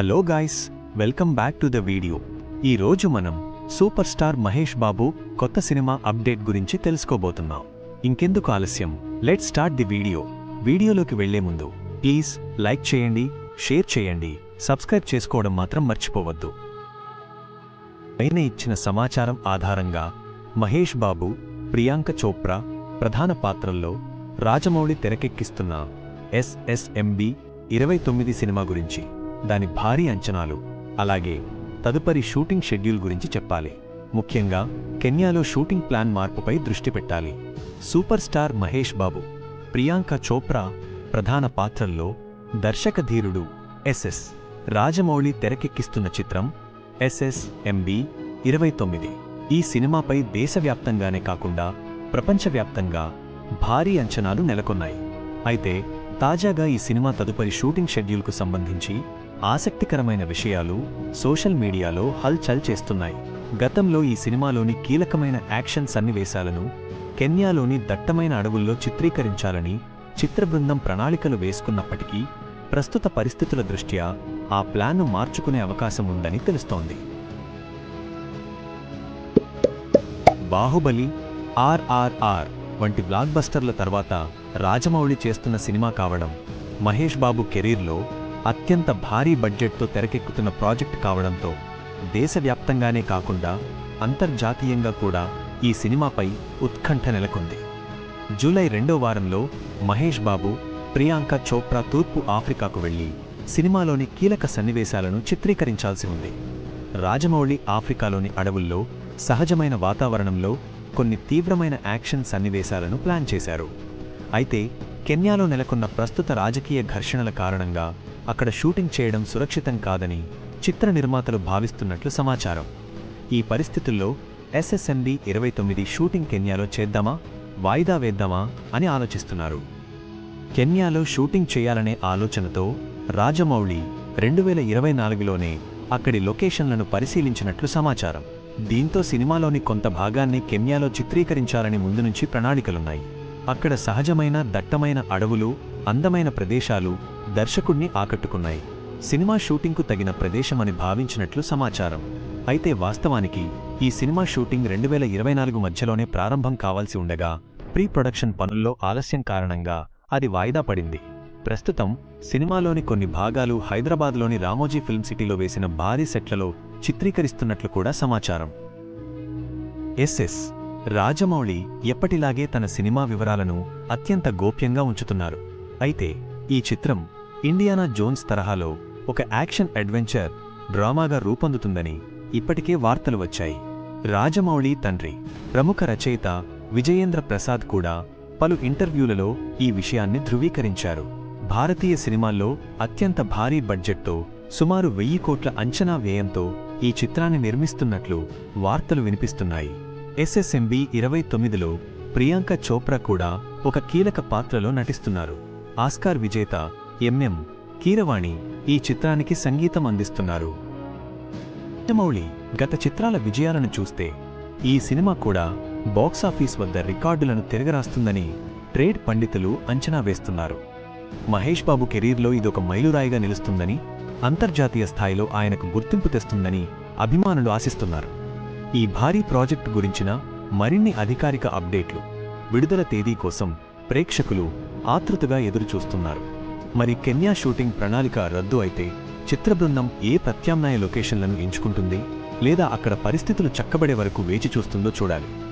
Hello guys welcome back to the video. ఈ రోజు మనం సూపర్ స్టార్ మహేష్ బాబు కొత్త సినిమా అప్డేట్ గురించి తెలుసుకోబోతున్నాం. ఇంకెందుకు ఆలస్యం? Let start the video. వీడియోలోకి వెళ్ళే ముందు ప్లీజ్ లైక్ చేయండి షేర్ చేయండి సబ్స్క్రైబ్ చేసుకోవడం మాత్రం మర్చిపోవద్దు. పైన ఇచ్చిన సమాచారం ఆధారంగా మహేష్ బాబు ప్రియాంక చోప్రా ప్రధాన పాత్రల్లో రాజమౌళి తెరకెక్కిస్తున్న ఎస్ఎస్ఎంబి ఇరవై తొమ్మిది సినిమా గురించి. దాని భారీ అంచనాలు అలాగే తదుపరి షూటింగ్ షెడ్యూల్ గురించి చెప్పాలి. ముఖ్యంగా కెన్యాలో షూటింగ్ ప్లాన్ మార్పుపై దృష్టి పెట్టాలి. సూపర్ స్టార్ మహేష్ బాబు ప్రియాంక చోప్రా ప్రధాన పాత్రల్లో దర్శక ధీరుడు ఎస్ఎస్ రాజమౌళి తెరకెక్కిస్తున్న చిత్రం ఎస్ఎస్ఎంబి ఇరవై తొమ్మిది. ఈ సినిమాపై దేశవ్యాప్తంగానే కాకుండా ప్రపంచవ్యాప్తంగా భారీ అంచనాలు నెలకొన్నాయి. అయితే తాజాగా ఈ సినిమా తదుపరి షూటింగ్ షెడ్యూల్కు సంబంధించి ఆసక్తికరమైన విషయాలు సోషల్ మీడియాలో హల్చల్ చేస్తున్నాయి. గతంలో ఈ సినిమాలోని కీలకమైన యాక్షన్ సన్నివేశాలను కెన్యాలోని దట్టమైన అడవుల్లో చిత్రీకరించాలని చిత్రబృందం ప్రణాళికలు వేసుకున్నప్పటికీ ప్రస్తుత పరిస్థితుల దృష్ట్యా ఆ ప్లాన్ను మార్చుకునే అవకాశం ఉందని తెలుస్తోంది. బాహుబలి ఆర్ఆర్ఆర్ వంటి బ్లాక్బస్టర్ల తర్వాత రాజమౌళి చేస్తున్న సినిమా కావడం మహేష్ బాబు కెరీర్లో అత్యంత భారీ బడ్జెట్తో తెరకెక్కుతున్న ప్రాజెక్ట్ కావడంతో దేశవ్యాప్తంగానే కాకుండా అంతర్జాతీయంగా కూడా ఈ సినిమాపై ఉత్కంఠ నెలకొంది. జూలై రెండో వారంలో మహేష్ బాబు ప్రియాంక చోప్రా తూర్పు ఆఫ్రికాకు వెళ్ళి సినిమాలోని కీలక సన్నివేశాలను చిత్రీకరించాల్సి ఉంది. రాజమౌళి ఆఫ్రికాలోని అడవుల్లో సహజమైన వాతావరణంలో కొన్ని తీవ్రమైన యాక్షన్ సన్నివేశాలను ప్లాన్ చేశారు. అయితే కెన్యాలో నెలకొన్న ప్రస్తుత రాజకీయ ఘర్షణల కారణంగా అక్కడ షూటింగ్ చేయడం సురక్షితం కాదని చిత్ర నిర్మాతలు భావిస్తున్నట్లు సమాచారం. ఈ పరిస్థితుల్లో ఎస్ఎస్ఎంబి ఇరవై తొమ్మిది షూటింగ్ కెన్యాలో చేద్దామా వాయిదా వేద్దామా అని ఆలోచిస్తున్నారు. కెన్యాలో షూటింగ్ చేయాలనే ఆలోచనతో రాజమౌళి రెండు వేల ఇరవై నాలుగులోనే అక్కడి లొకేషన్లను పరిశీలించినట్లు సమాచారం. దీంతో సినిమాలోని కొంత భాగాన్ని కెన్యాలో చిత్రీకరించాలని ముందు నుంచి ప్రణాళికలున్నాయి. అక్కడ సహజమైన దట్టమైన అడవులు అందమైన ప్రదేశాలు దర్శకుణ్ణి ఆకట్టుకున్నాయి. సినిమా షూటింగ్కు తగిన ప్రదేశమని భావించినట్లు సమాచారం. అయితే వాస్తవానికి ఈ సినిమా షూటింగ్ రెండు వేల ఇరవై నాలుగు మధ్యలోనే ప్రారంభం కావాల్సి ఉండగా ప్రీ ప్రొడక్షన్ పనుల్లో ఆలస్యం కారణంగా అది వాయిదా పడింది. ప్రస్తుతం సినిమాలోని కొన్ని భాగాలు హైదరాబాద్లోని రామోజీ ఫిల్మ్ సిటీలో వేసిన భారీ సెట్లలో చిత్రీకరిస్తున్నట్లు కూడా సమాచారం. ఎస్ఎస్ రాజమౌళి ఎప్పటిలాగే తన సినిమా వివరాలను అత్యంత గోప్యంగా ఉంచుతున్నారు. అయితే ఈ చిత్రం ఇండియానా జోన్స్ తరహాలో ఒక యాక్షన్ అడ్వెంచర్ డ్రామాగా రూపొందుతుందని ఇప్పటికే వార్తలు వచ్చాయి. రాజమౌళి తండ్రి ప్రముఖ రచయిత విజయేంద్ర ప్రసాద్ కూడా పలు ఇంటర్వ్యూలలో ఈ విషయాన్ని ధృవీకరించారు. భారతీయ సినిమాల్లో అత్యంత భారీ బడ్జెట్తో సుమారు వెయ్యి కోట్ల అంచనా వ్యయంతో ఈ చిత్రాన్ని నిర్మిస్తున్నట్లు వార్తలు వినిపిస్తున్నాయి. ఎస్ఎస్ఎంబి ఇరవై తొమ్మిదిలో ప్రియాంక చోప్రా కూడా ఒక కీలక పాత్రలో నటిస్తున్నారు. ఆస్కార్ విజేత ఎంఎం కీరవాణి ఈ చిత్రానికి సంగీతం అందిస్తున్నారు. మౌళి గత చిత్రాల విజయాలను చూస్తే ఈ సినిమా కూడా బాక్సాఫీస్ వద్ద రికార్డులను తిరగరాస్తుందని ట్రేడ్ పండితులు అంచనా వేస్తున్నారు. మహేష్ బాబు కెరీర్లో ఇదొక మైలురాయిగా నిలుస్తుందని అంతర్జాతీయ స్థాయిలో ఆయనకు గుర్తింపు తెస్తుందని అభిమానులు ఆశిస్తున్నారు. ఈ భారీ ప్రాజెక్టు గురించిన మరిన్ని అధికారిక అప్డేట్లు విడుదల తేదీ కోసం ప్రేక్షకులు ఆతృతగా ఎదురుచూస్తున్నారు. మరి కెన్యా షూటింగ్ ప్రణాళిక రద్దు అయితే చిత్ర బృందం ఏ ప్రత్యామ్నాయ లొకేషన్లను ఎంచుకుంటుంది లేదా అక్కడ పరిస్థితులు చక్కబడే వరకు వేచి చూస్తుందో చూడాలి.